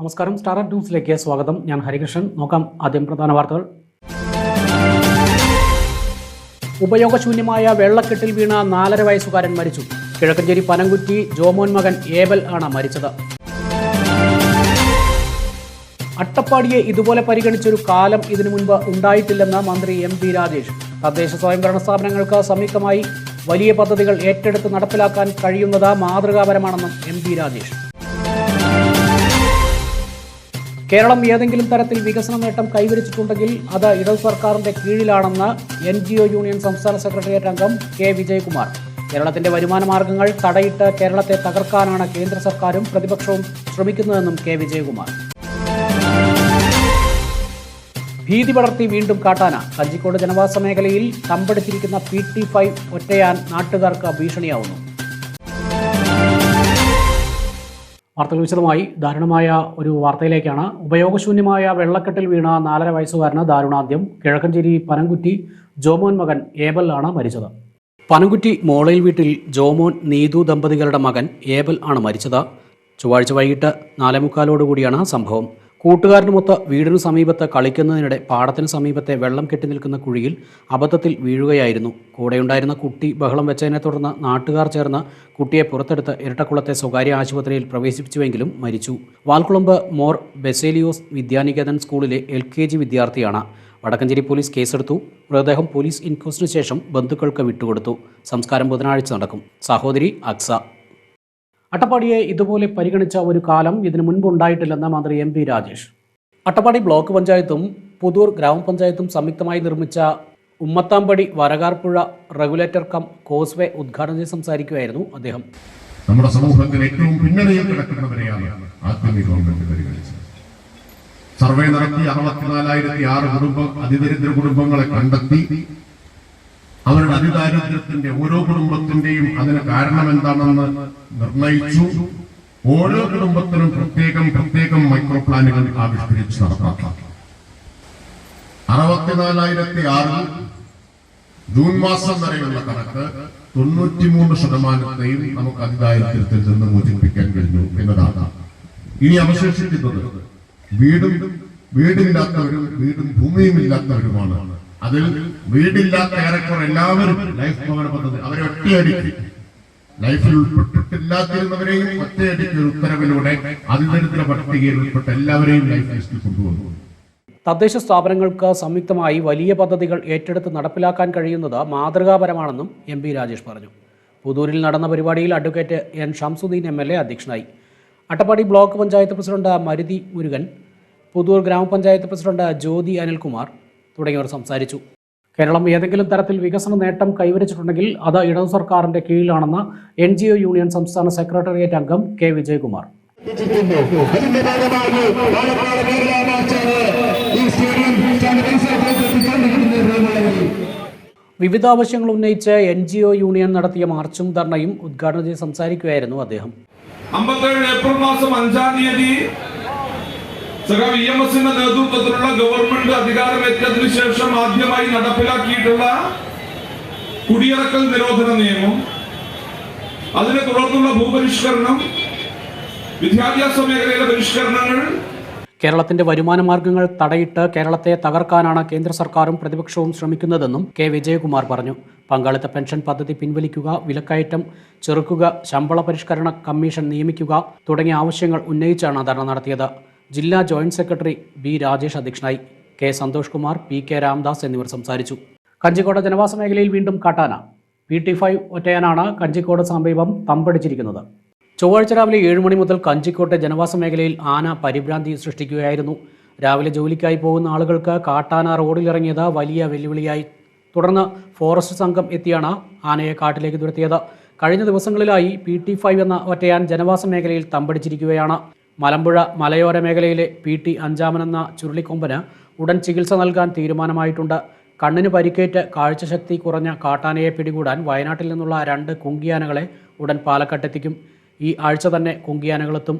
നമസ്കാരം. സ്റ്റാർ ന്യൂസിലേക്ക് സ്വാഗതം. ഞാൻ ഹരികൃഷ്ണൻ. നോക്കാം ആദ്യം പ്രധാന വാർത്തകൾ. ഉപയോഗശൂന്യമായ വെള്ളക്കെട്ടിൽ വീണ നാലര വയസ്സുകാരൻ മരിച്ചു. കിഴക്കഞ്ചേരി പനംകുറ്റി ജോമോൻ മകൻ ഏബൽ ആണ് മരിച്ചത്. അട്ടപ്പാടിയെ ഇതുപോലെ പരിഗണിച്ചൊരു കാലം ഇതിനു മുൻപ് ഉണ്ടായിട്ടില്ലെന്ന് മന്ത്രി എം പി രാജേഷ്. തദ്ദേശ സ്വയംഭരണ സ്ഥാപനങ്ങൾക്ക് സംയുക്തമായി വലിയ പദ്ധതികൾ ഏറ്റെടുത്ത് നടപ്പിലാക്കാൻ കഴിയുന്നത് മാതൃകാപരമാണെന്നും എം പി രാജേഷ്. കേരളം ഏതെങ്കിലും തരത്തിൽ വികസന നേട്ടം കൈവരിച്ചിട്ടുണ്ടെങ്കിൽ അത് ഇടത് സർക്കാരിന്റെ കീഴിലാണെന്ന് എൻ ജി ഒ യൂണിയൻ സംസ്ഥാന സെക്രട്ടേറിയറ്റ് അംഗം കെ വിജയകുമാർ. കേരളത്തിന്റെ വരുമാന മാർഗങ്ങൾ തടയിട്ട് കേരളത്തെ തകർക്കാനാണ് കേന്ദ്ര സർക്കാരും പ്രതിപക്ഷവും ശ്രമിക്കുന്നതെന്നും കെ വിജയകുമാർ. ഭീതി പടർത്തി വീണ്ടും കാട്ടാന. കഞ്ചിക്കോട് ജനവാസ മേഖലയിൽ തമ്പടിച്ചിരിക്കുന്ന പി ടി ഫൈവ് ഒറ്റയാൻ നാട്ടുകാർക്ക് ഭീഷണിയാവുന്നു. വാർത്തകൾ വിശദമായി. ദാരുണമായ ഒരു വാർത്തയിലേക്കാണ്. ഉപയോഗശൂന്യമായ വെള്ളക്കെട്ടിൽ വീണ നാലര വയസ്സുകാരന് ദാരുണാദ്യം കിഴക്കഞ്ചേരി പനംകുറ്റി ജോമോൻ മകൻ ഏബൽ ആണ് മരിച്ചത്. പനംകുറ്റി മോളയിൽ വീട്ടിൽ ജോമോൻ നീതു ദമ്പതികളുടെ മകൻ ഏബൽ ആണ് മരിച്ചത്. ചൊവ്വാഴ്ച വൈകിട്ട് നാലേമുക്കാലോടുകൂടിയാണ് സംഭവം. കൂട്ടുകാരനുമൊത്ത് വീടിനു സമീപത്ത് കളിക്കുന്നതിനിടെ പാടത്തിന് സമീപത്തെ വെള്ളം കെട്ടി നിൽക്കുന്ന കുഴിയിൽ അബദ്ധത്തിൽ വീഴുകയായിരുന്നു. കൂടെയുണ്ടായിരുന്ന കുട്ടി ബഹളം വെച്ചതിനെ തുടർന്ന് നാട്ടുകാർ ചേർന്ന് കുട്ടിയെ പുറത്തെടുത്ത് ഇരട്ടക്കുളത്തെ സ്വകാര്യ ആശുപത്രിയിൽ പ്രവേശിപ്പിച്ചുവെങ്കിലും മരിച്ചു. വാൽക്കുളമ്പ് മോർ ബെസേലിയോസ് വിദ്യാനികേതൻ സ്കൂളിലെ എൽ കെ ജി വിദ്യാർത്ഥിയാണ്. വടക്കഞ്ചേരി പോലീസ് കേസെടുത്തു. മൃതദേഹം പോലീസ് ഇൻക്വസ്റ്റിന് ശേഷം ബന്ധുക്കൾക്ക് വിട്ടുകൊടുത്തു. സംസ്കാരം ബുധനാഴ്ച നടക്കും. സഹോദരി അക്സ. അട്ടപ്പാടിയെ ഇതുപോലെ പരിഗണിച്ച ഒരു കാലം ഇതിനു മുൻപുണ്ടായിട്ടില്ലെന്ന് മന്ത്രി M P Rajesh. Attappadi block പഞ്ചായത്തും പുതൂർ ഗ്രാമപഞ്ചായത്തും സംയുക്തമായി നിർമ്മിച്ച Ummathampadi Varakarppuzha regulator cum causeway ഉദ്ഘാടനം ചെയ്ത് സംസാരിക്കുകയായിരുന്നു അദ്ദേഹം. നമ്മുടെ സമൂഹത്തിൽ ഏറ്റവും പിന്നണിയിൽ കിടക്കുന്നവരെയാണ് ആദ്യമേ ഗവൺമെന്റ് പരിഗണിച്ചത്. സർവേ നടത്തി അറുപത്തിനാലായിരത്തി ആറ് കുടുംബം അതിദരിദ്ര കുടുംബങ്ങളെ കണ്ടെത്തി അവരുടെ അതിദാരിദ്ര്യത്തിന്റെ ഓരോ കുടുംബത്തിന്റെയും അതിന് കാരണം എന്താണെന്ന് നിർണയിച്ചു. ഓരോ കുടുംബത്തിനും പ്രത്യേകം പ്രത്യേകം മൈക്രോ പ്ലാനുകൾ ആവിഷ്കരിച്ച് നടപ്പാക്കാം. അറുപത്തിനാലായിരത്തി ആറിൽ ജൂൺ മാസം വരെയുള്ള കണക്ക് തൊണ്ണൂറ്റിമൂന്ന് ശതമാനത്തെയും നമുക്ക് അതിദാരിദ്ര്യത്തിൽ നിന്ന് മോചിപ്പിക്കാൻ കഴിഞ്ഞു എന്നതാണ്. ഇനി അവശേഷിക്കുന്നത് വീടും വീടില്ലാത്തവരും വീടും ഭൂമിയും ഇല്ലാത്തവരുമാണ്. അതിൽ വീടില്ലാത്ത ഏറെക്കുറെ എല്ലാവരും ലൈഫ് ഭവന പദ്ധതി അവരെ ഒറ്റയടിക്ക്. ലൈഫിൽ ഉൾപ്പെട്ടിട്ടില്ലാതിരുന്നവരെയും ഒറ്റയടിക്ക് ഒരു ഉത്തരവിലൂടെ അതിദരിദ്ര പട്ടികയിൽ ഉൾപ്പെട്ട എല്ലാവരെയും ലൈഫ് ലിസ്റ്റിൽ കൊണ്ടുവന്നു. തദ്ദേശ സ്ഥാപനങ്ങൾക്ക് സംയുക്തമായി വലിയ പദ്ധതികൾ ഏറ്റെടുത്ത് നടപ്പിലാക്കാൻ കഴിയുന്നത് മാതൃകാപരമാണെന്നും എം പി രാജേഷ് പറഞ്ഞു. പുതൂരിൽ നടന്ന പരിപാടിയിൽ advocate N Shamsuddin M L A അധ്യക്ഷനായി. അട്ടപ്പാടി ബ്ലോക്ക് പഞ്ചായത്ത് പ്രസിഡന്റ് മരുതി മുരുകൻ പുതൂർ ഗ്രാമപഞ്ചായത്ത് പ്രസിഡന്റ് ജ്യോതി അനിൽകുമാർ തുടങ്ങിയവർ സംസാരിച്ചു. കേരളം ഏതെങ്കിലും തരത്തിൽ വികസന നേട്ടം കൈവരിച്ചിട്ടുണ്ടെങ്കിൽ അത് ഇടതു സർക്കാരിന്റെ കീഴിലാണെന്ന് എൻ ജി ഒ യൂണിയൻ സംസ്ഥാന സെക്രട്ടേറിയറ്റ് അംഗം കെ വിജയകുമാർ. വിവിധ ആവശ്യങ്ങൾ ഉന്നയിച്ച് എൻ ജി ഒ യൂണിയൻ നടത്തിയ മാർച്ചും ധർണയും ഉദ്ഘാടനം ചെയ്ത് സംസാരിക്കുകയായിരുന്നു അദ്ദേഹം. അമ്പത്തേഴ് ഏപ്രിൽ മാസം അഞ്ചാം തീയതി സഖാവ് ഇ എം എസിന്റെ നേതൃത്വത്തിലുള്ള ഗവൺമെന്റ് അധികാരമേറ്റതിനു ശേഷം ആദ്യമായി നടപ്പിലാക്കിയിട്ടുള്ള കുടിയിറക്കൽ നിരോധന നിയമം അതിനെ തുടർന്നുള്ള ഭൂപരിഷ്കരണം വിദ്യാഭ്യാസ മേഖലയിലെ പരിഷ്കരണങ്ങൾ കേരളത്തിന്റെ വരുമാന മാർഗങ്ങൾ തടയിട്ട് കേരളത്തെ തകർക്കാനാണ് കേന്ദ്ര സർക്കാരും പ്രതിപക്ഷവും ശ്രമിക്കുന്നതെന്നും കെ. വിജയകുമാർ പറഞ്ഞു. പങ്കാളിത്ത പെൻഷൻ പദ്ധതി പിൻവലിക്കുക വിലക്കയറ്റം ചെറുക്കുക ശമ്പള പരിഷ്കരണ കമ്മീഷൻ നിയമിക്കുക തുടങ്ങിയ ആവശ്യങ്ങൾ ഉന്നയിച്ചാണ് ധർണ നടത്തിയത്. ജില്ലാ ജോയിന്റ് സെക്രട്ടറി ബി രാജേഷ് അധ്യക്ഷനായി K Santhosh Kumar P K Ramdas എന്നിവർ സംസാരിച്ചു. കഞ്ചിക്കോട് ജനവാസ മേഖലയിൽ വീണ്ടും കാട്ടാന. പി ടി ഫൈവ് ഒറ്റയാനാണ് കഞ്ചിക്കോട് സമീപം തമ്പടിച്ചിരിക്കുന്നത്. ചൊവ്വാഴ്ച രാവിലെ ഏഴ് മണി മുതൽ കഞ്ചിക്കോട്ടെ ജനവാസ മേഖലയിൽ ആന പരിഭ്രാന്തി സൃഷ്ടിക്കുകയായിരുന്നു. രാവിലെ ജോലിക്കായി പോകുന്ന ആളുകൾക്ക് കാട്ടാന റോഡിലിറങ്ങിയത് വലിയ വെല്ലുവിളിയായി. തുടർന്ന് ഫോറസ്റ്റ് സംഘം എത്തിയാണ് ആനയെ കാട്ടിലേക്ക് തുരത്തിയത്. കഴിഞ്ഞ ദിവസങ്ങളിലായി പി ടി ഫൈവ് എന്ന ഒറ്റയാൻ ജനവാസ മേഖലയിൽ തമ്പടിച്ചിരിക്കുകയാണ്. മലമ്പുഴ മലയോര മേഖലയിലെ പി ടി അഞ്ചാമൻ എന്ന ചുരുളിക്കൊമ്പന് ഉടൻ ചികിത്സ നൽകാൻ തീരുമാനമായിട്ടുണ്ട്. കണ്ണിന് പരിക്കേറ്റ് കാഴ്ചശക്തി കുറഞ്ഞ കാട്ടാനയെ പിടികൂടാൻ വയനാട്ടിൽ നിന്നുള്ള രണ്ട് കുങ്കിയാനകളെ ഉടൻ പാലക്കാട്ടെത്തിക്കും. ഈ ആഴ്ച തന്നെ കുങ്കിയാനകളെത്തും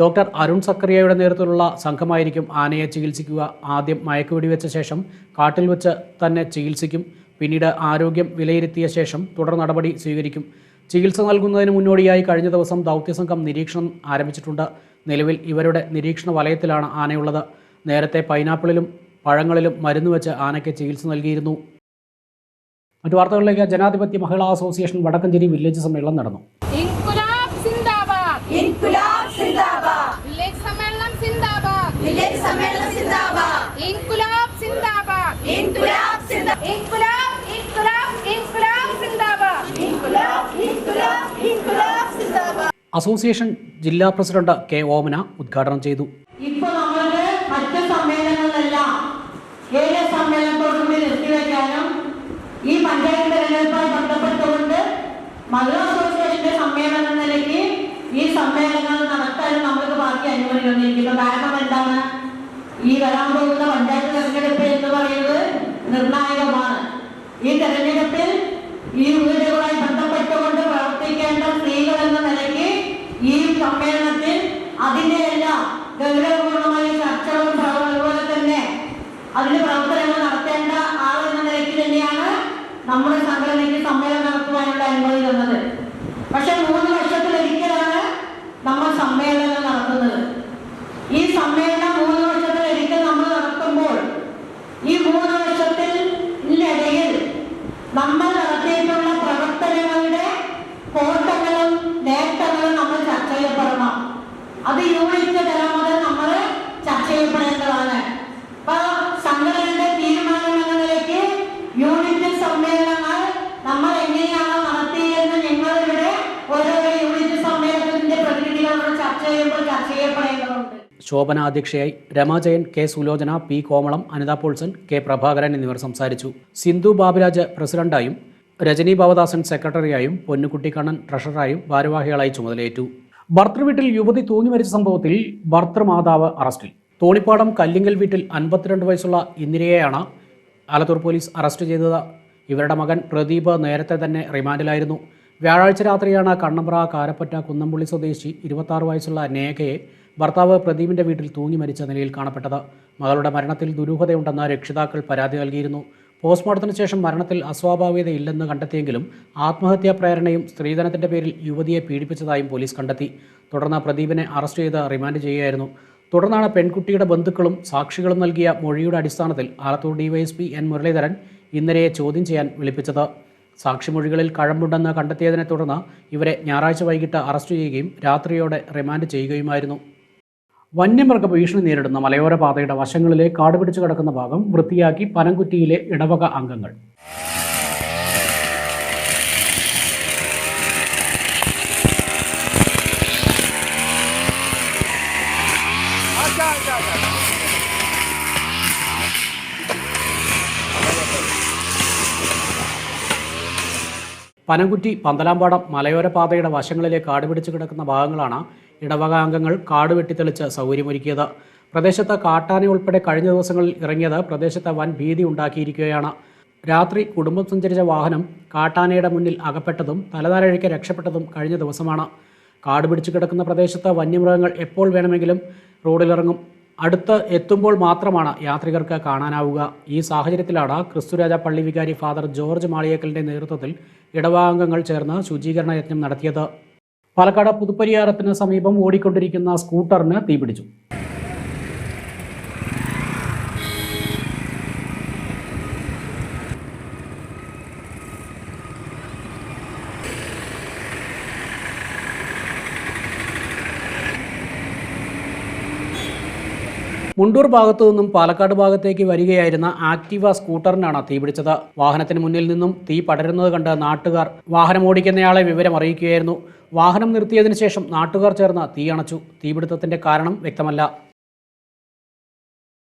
ഡോക്ടർ അരുൺ സക്കറിയയുടെ നേതൃത്വത്തിലുള്ള സംഘമായിരിക്കും ആനയെ ചികിത്സിക്കുക. ആദ്യം മയക്കുവെടി വെച്ച ശേഷം കാട്ടിൽ വെച്ച് തന്നെ ചികിത്സിക്കും. പിന്നീട് ആരോഗ്യം വിലയിരുത്തിയ ശേഷം തുടർ നടപടി സ്വീകരിക്കും. ചികിത്സ നൽകുന്നതിന് മുന്നോടിയായി കഴിഞ്ഞ ദിവസം ദൗത്യസംഘം നിരീക്ഷണം ആരംഭിച്ചിട്ടുണ്ട്. നിലവിൽ ഇവരുടെ നിരീക്ഷണ വലയത്തിലാണ് ആനയുള്ളത്. നേരത്തെ പൈനാപ്പിളിലും പഴങ്ങളിലും മരുന്ന് വെച്ച് ആനയ്ക്ക് ചികിത്സ നൽകിയിരുന്നു. മറ്റു വാർത്തകളിലേക്ക് ജനാധിപത്യ മഹിളാ അസോസിയേഷൻ വടക്കഞ്ചേരി വില്ലേജ് സമ്മേളനം നടന്നു. ഇൻകുലാബ് സിന്ദാബാദ് ഇൻകുലാബ് സിന്ദാബാദ് വില്ലേജ് സമ്മേളനം സിന്ദാബാദ് വില്ലേജ് സമ്മേളനം സിന്ദാബാദ് ഇൻകുലാബ് സിന്ദാബാദ് ഇൻകുലാബ് സിന്ദാബാദ് ഇൻകുലാബ് ഇൻകുലാബ് ഇൻകുലാബ് സിന്ദാബാദ് ഇൻകുലാബ് ഇൻകുലാബ് ഇൻകുലാബ് സിന്ദാബാദ് അസോസിയേഷൻ ജില്ലാ പ്രസിഡന്റ് കെ ഓമന ഉദ്ഘാടനം ചെയ്തു. മറ്റ് സമ്മേളനങ്ങളെല്ലാം ഈ ഈ നമ്മൾക്ക് ബാക്കി കാരണം എന്താണ്? ഈ വരാൻ പോകുന്ന പഞ്ചായത്ത് തെരഞ്ഞെടുപ്പ് എന്ന് പറയുന്നത് നിർണായകമാണ്. ഈ തെരഞ്ഞെടുപ്പിൽ ഈ വീടുകളുമായി ഗൗരവപൂർണമായ ചർച്ചകളും അതുപോലെ തന്നെ അതിന്റെ പ്രവർത്തനങ്ങൾ നടത്തേണ്ട ആൾ എന്ന നിലയ്ക്ക് തന്നെയാണ് നമ്മുടെ സംഘടനയ്ക്ക് സമ്മേളനം നടത്തുവാനുള്ള അനുമതി തന്നത്. പ്രതിനിധികളോട് ചർച്ച ചെയ്യുമ്പോൾ ചർച്ച ചെയ്യപ്പെടേണ്ടതുണ്ട്. ശോഭന അധ്യക്ഷയായി Ramajayan K Sulochana P Komalam Anitha Polson K Prabhakaran എന്നിവർ സംസാരിച്ചു. സിന്ധു ബാബുരാജ് പ്രസിഡന്റായും രജനി ഭവദാസൻ സെക്രട്ടറിയായും പൊന്നുകുട്ടിക്കണ്ണൻ ട്രഷററായും ഭാരവാഹികളായി ചുമതലയേറ്റു. ഭർത്തൃവീട്ടിൽ യുവതി തൂങ്ങി മരിച്ച സംഭവത്തിൽ ഭർത്തൃമാതാവ് അറസ്റ്റിൽ. തോണിപ്പാടം കല്ലിങ്കൽ വീട്ടിൽ അൻപത്തിരണ്ട് വയസ്സുള്ള ഇന്ദിരയെയാണ് ആലത്തൂർ പോലീസ് അറസ്റ്റ് ചെയ്തത്. ഇവരുടെ മകൻ പ്രദീപ് നേരത്തെ തന്നെ റിമാൻഡിലായിരുന്നു. വ്യാഴാഴ്ച രാത്രിയാണ് കണ്ണമ്പ്ര കാരപ്പറ്റ കുന്നംപുള്ളി സ്വദേശി ഇരുപത്താറ് വയസ്സുള്ള നേകയെ ഭർത്താവ് പ്രദീപിന്റെ വീട്ടിൽ തൂങ്ങി മരിച്ച നിലയിൽ കാണപ്പെട്ടത്. മകളുടെ മരണത്തിൽ ദുരൂഹതയുണ്ടെന്ന് രക്ഷിതാക്കൾ പരാതി നൽകിയിരുന്നു. പോസ്റ്റ്മോർട്ടത്തിന് ശേഷം മരണത്തിൽ അസ്വാഭാവികതയില്ലെന്ന് കണ്ടെത്തിയെങ്കിലും ആത്മഹത്യാ പ്രേരണയും സ്ത്രീധനത്തിന്റെ പേരിൽ യുവതിയെ പീഡിപ്പിച്ചതായും പോലീസ് കണ്ടെത്തി. തുടർന്ന് പ്രദീപിനെ അറസ്റ്റ് ചെയ്ത് റിമാൻഡ് ചെയ്യുകയായിരുന്നു. തുടർന്നാണ് പെൺകുട്ടിയുടെ ബന്ധുക്കളും സാക്ഷികളും നൽകിയ മൊഴിയുടെ അടിസ്ഥാനത്തിൽ ആലത്തൂർ ഡിവൈഎസ്പി എൻ മുരളീധരൻ ഇന്നലെയെ ചോദ്യം ചെയ്യാൻ വിളിപ്പിച്ചത്. സാക്ഷിമൊഴികളിൽ കഴമ്പുണ്ടെന്ന് കണ്ടെത്തിയതിനെ തുടർന്ന് ഇവരെ ഞായറാഴ്ച വൈകിട്ട് അറസ്റ്റ് ചെയ്യുകയും രാത്രിയോടെ റിമാൻഡ് ചെയ്യുകയുമായിരുന്നു. വന്യമൃഗ ഭീഷണി നേരിടുന്ന മലയോര പാതയുടെ വശങ്ങളിലെ കാട് പിടിച്ചു കിടക്കുന്ന ഭാഗം വൃത്തിയാക്കി പനംകുറ്റിയിലെ ഇടവക അംഗങ്ങൾ. പനംകുറ്റി പന്തലാമ്പാടം മലയോരപാതയുടെ വശങ്ങളിലെ കാട് പിടിച്ചു കിടക്കുന്ന ഭാഗങ്ങളാണ് ഇടവക അംഗങ്ങൾ കാട് വെട്ടിത്തെളിച്ച് സൗകര്യമൊരുക്കിയത്. പ്രദേശത്ത് കാട്ടാന ഉൾപ്പെടെ കഴിഞ്ഞ ദിവസങ്ങളിൽ ഇറങ്ങിയത് പ്രദേശത്ത് വൻ ഭീതി ഉണ്ടാക്കിയിരിക്കുകയാണ്. രാത്രി കുടുംബം സഞ്ചരിച്ച വാഹനം കാട്ടാനയുടെ മുന്നിൽ അകപ്പെട്ടതും തലതാരഴിക്ക് രക്ഷപ്പെട്ടതും കഴിഞ്ഞ ദിവസമാണ്. കാട് പിടിച്ചു കിടക്കുന്ന പ്രദേശത്ത് വന്യമൃഗങ്ങൾ എപ്പോൾ വേണമെങ്കിലും റോഡിലിറങ്ങും. അടുത്ത് എത്തുമ്പോൾ മാത്രമാണ് യാത്രികർക്ക് കാണാനാവുക. ഈ സാഹചര്യത്തിലാണ് ക്രിസ്തുരാജ പള്ളി വികാരി ഫാദർ ജോർജ് മാളിയേക്കലിന്റെ നേതൃത്വത്തിൽ ഇടവാംഗങ്ങൾ ചേർന്ന് ശുചീകരണ യജ്ഞം നടത്തിയത്. പാലക്കാട് പുതുപ്പരിയാരത്തിന് സമീപം ഓടിക്കൊണ്ടിരിക്കുന്ന സ്കൂട്ടറിന് തീപിടിച്ചു. മുണ്ടൂർ ഭാഗത്തു നിന്നും പാലക്കാട് ഭാഗത്തേക്ക് വരികയായിരുന്ന ആക്ടിവ സ്കൂട്ടറിനാണ് തീപിടിച്ചത്. വാഹനത്തിന് മുന്നിൽ നിന്നും തീ പടരുന്നത് കണ്ട് നാട്ടുകാർ വാഹനം ഓടിക്കുന്നയാളെ വിവരം അറിയിക്കുകയായിരുന്നു. വാഹനം നിർത്തിയതിനു ശേഷം നാട്ടുകാർ ചേർന്ന് തീ അണച്ചു. തീപിടുത്തത്തിന്റെ കാരണം വ്യക്തമല്ല.